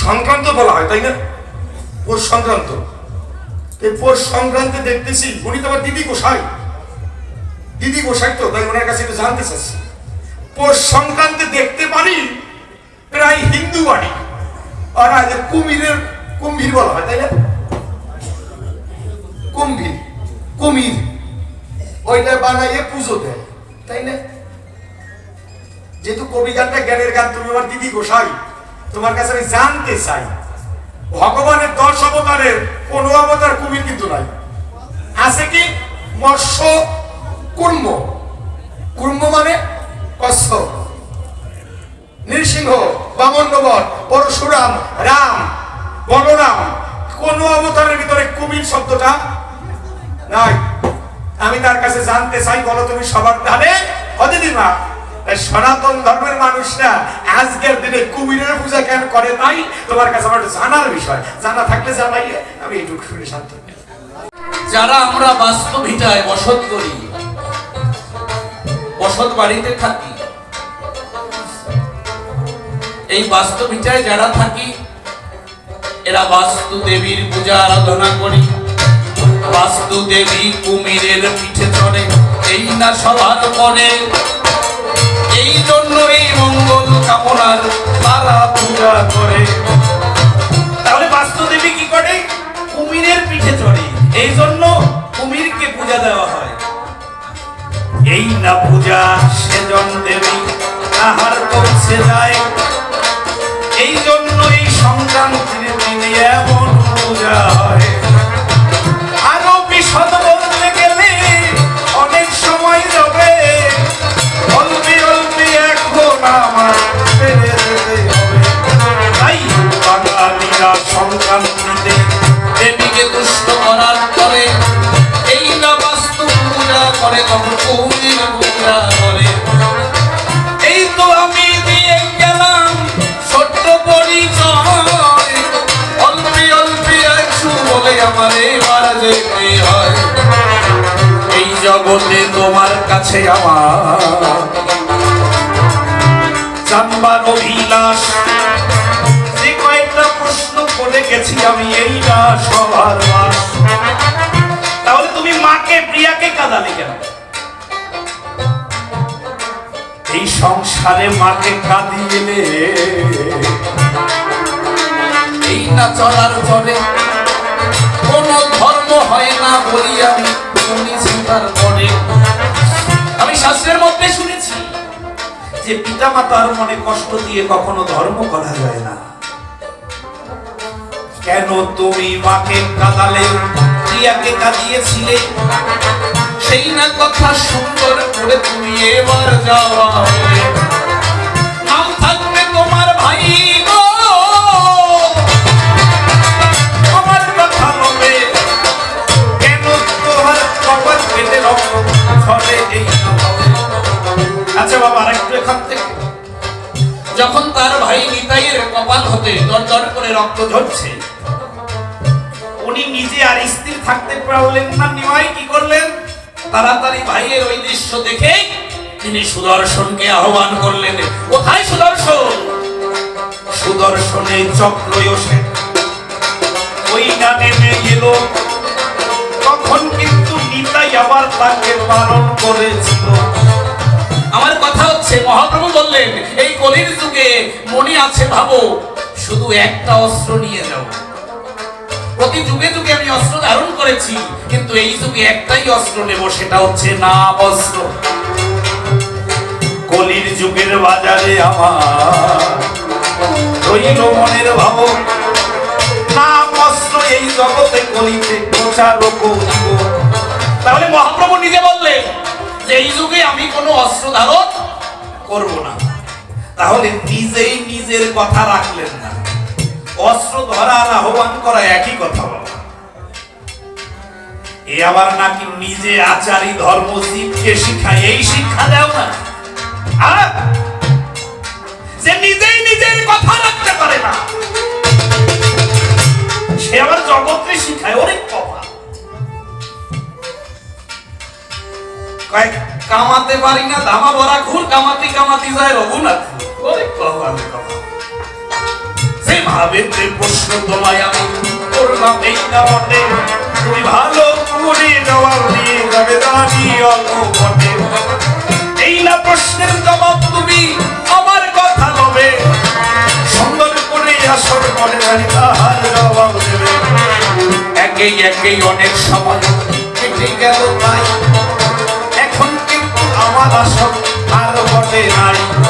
সংক্রান্ত বলা হয়, তাই না? পৌষ সংক্রান্ত। এই পৌষ সংক্রান্তে দেখতেছি উনি তো আমার দিদি গোসাই। দিদি গোসাই তো, তাই ওনার কাছে জানতে চাচ্ছি। পৌষ সংক্রান্তে দেখতে পারি প্রায় হিন্দু বাড়ি, আর কুমিরের কুম্ভীর বলা হয়, তাই না? কুম্ভীর, কুমির। ওইটা বানাইয়ে পুজো দেয়, তাই না? যেহেতু কবি গানটা জ্ঞানের গান, তুমি আমার দিদি গোসাই। তোমার কাছে আমি জানতে চাই, ভগবানের দশ অবতারের কোন অবতার কুমির কিন্তু নাই। আছে কি? মৎস্য, কুর্ম। কুর্ম মানে কশ্যপ নৃসিংহ বামনবর পরশুরাম, রাম, বলরাম, কোন অবতারের ভিতরে কুমির শব্দটা নাই? আমি তার কাছে জানতে চাই, বলো তুমি সবার ধারে অদিদিমা এই সনাতন ধর্মের মানুষরা আজকের দিনে কুমিরের পূজা কেন করে তাই? তোমার কাছে আমার জানার বিষয়। জানা থাকলে জানাই, আমি এইটুকু শুনে শান্ত যারা আমরা বাস্তবিটায় বসত করি, বসত বাড়িতে থাকি, এই বাস্তবিটায় যারা থাকি, এরা বাস্তু দেবীর পূজা আরাধনা করি বাস্তু দেবী কুমিরের পিঠে চড়ে, এই না সবার পরে কুমিরকে পূজা দেওয়া হয়। এই না পূজা সেজন দেবী আহার করছে যায়। এই জন্য এই সংক্রান্তির এই তো বলে জগতে তোমার কাছে আমার অভিলাষ। যে কয়েকটা প্রশ্ন করে গেছি আমি এই না সবার তাহলে তুমি মাকে, প্রিয়াকে কাঁদালে কেন? এই সংসারে মাকে কাঁদিয়ে এই না চলার চলে কোন ধর্ম হয় না বলি আমি আমি শাস্ত্রের মধ্যে শুনেছি যে পিতা মাতার মনে কষ্ট দিয়ে কখনো ধর্ম করা যায় না। কেন তুমি মাকে কাঁদালে? প্রিয়াকে কাঁদিয়েছিলে? সেই না কথা সুন্দর করে তুমি এবার যাওয়া নাম থাকবে তোমার ভাই? আচ্ছা বাবা, আরেকটু এখান যখন তার ভাই নিতাইয়ের কপাল হতে দর করে রক্ত ঝরছে, উনি নিজে আর স্থির থাকতে পারলেন না। নিমাই কি করলেন? তাড়াতাড়ি ভাইয়ের ওই দৃশ্য দেখে তিনি সুদর্শনকে আহ্বান করলেন, কোথায় সুদর্শন? সুদর্শনে চক্র ওই না নেমে এলো। তখন কিন্তু নিতাই আবার তাকে পালন করেছিল। আমার কথা হচ্ছে, মহাপ্রভু বললেন, এই কলির যুগে মনে আছে ভাবো, শুধু একটা অস্ত্র নিয়ে যাও। প্রতি যুগে যুগে আমি অস্ত্র ধারণ করেছি কিন্তু এই যুগে একটাই অস্ত্র নেব সেটা হচ্ছে নাম অস্ত্র। কলির যুগের বাজারে আমার রইল মনের ভাব। নাম অস্ত্র এই জগতে কলিতে প্রচারও করিব তাহলে মহাপ্রভু নিজে বললেন যে এই যুগে আমি কোনো অস্ত্র ধারণ করব না। তাহলে নিজেই নিজের কথা রাখলেন না। অস্ত্র ধরা আর আহ্বান করা একই কথা বাবা। এ আবার নাকি নিজে আচারী ধর্ম জীবকে শিখায়, এই শিক্ষা দেও না। আর যে নিজেই নিজের কথা রাখতে পারে না। সে আবার জগৎকে শিখায় অনেক কথা কয়েক কামাতে পারি না, ধামা ভরা ঘুর, কামাতি কামাতি যায় রঘুনাথ। অনেক কথা অনেক কথা সেই ভাবে যে প্রশ্ন তোমায় আমি করলাম এই না বটে তুমি ভালো করে জবাব দিয়ে যাবে এই না প্রশ্নের জবাব তুমি আমার কথা লবে সুন্দর করে আসর করে তাহার জবাব দেবে। একেই একেই অনেক সময় কেটে গেল তাই। এখন কিন্তু আমার আসর আর বটে নাই।